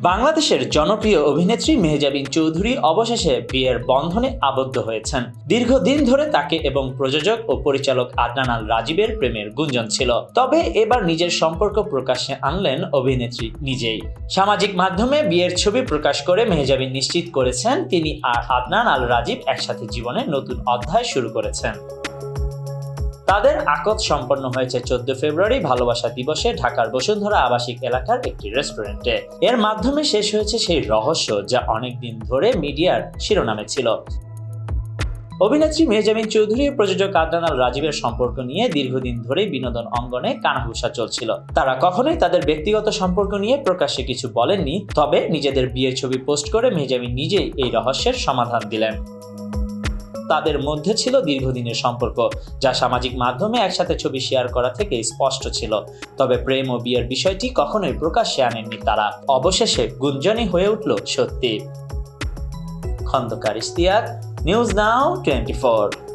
বাংলাদেশের জনপ্রিয় অভিনেত্রী মেহজাবিন চৌধুরী অবশেষে বিয়ের বন্ধনে আবদ্ধ হয়েছেন। দীর্ঘদিন ধরে তাকে এবং প্রযোজক ও পরিচালক আদনান আল রাজীবের প্রেমের গুঞ্জন ছিল। তবে এবার নিজের সম্পর্ক প্রকাশ্যে আনলেন অভিনেত্রী নিজেই। সামাজিক মাধ্যমে বিয়ের ছবি প্রকাশ করে মেহজাবিন নিশ্চিত করেছেন, তিনি আর আদনান আল রাজীব একসাথে জীবনের নতুন অধ্যায় শুরু করেছেন। তাদের আকত সম্পন্ন হয়েছে চোদ্দ ফেব্রুয়ারি ভালোবাসা দিবসে ঢাকার বসুন্ধরা আবাসিক এলাকার একটি রেস্টুরেন্টে। এর মাধ্যমে শেষ হয়েছে সেই রহস্য যা অনেক দিন ধরে মিডিয়ার শিরোনামে ছিল। অভিনেত্রী মেহজামিন চৌধুরী প্রযোজক আদনান আল রাজীবের সম্পর্ক নিয়ে দীর্ঘদিন ধরেই বিনোদন অঙ্গনে কানাঘুষা চলছিল। তারা কখনোই তাদের ব্যক্তিগত সম্পর্ক নিয়ে প্রকাশ্যে কিছু বলেননি, তবে নিজেদের বিয়ের ছবি পোস্ট করে মেহজামিন নিজেই এই রহস্যের সমাধান দিলেন। তাদের মধ্যে ছিল দীর্ঘদিনের সম্পর্ক, যা সামাজিক মাধ্যমে একসাথে ছবি শেয়ার করা থেকে স্পষ্ট ছিল। তবে প্রেম ও বিয়ের বিষয়টি কখনোই প্রকাশ্যে আনেননি তারা। অবশেষে গুঞ্জনই হয়ে উঠল সত্যি। Khandakar Ishtiaq news now twenty four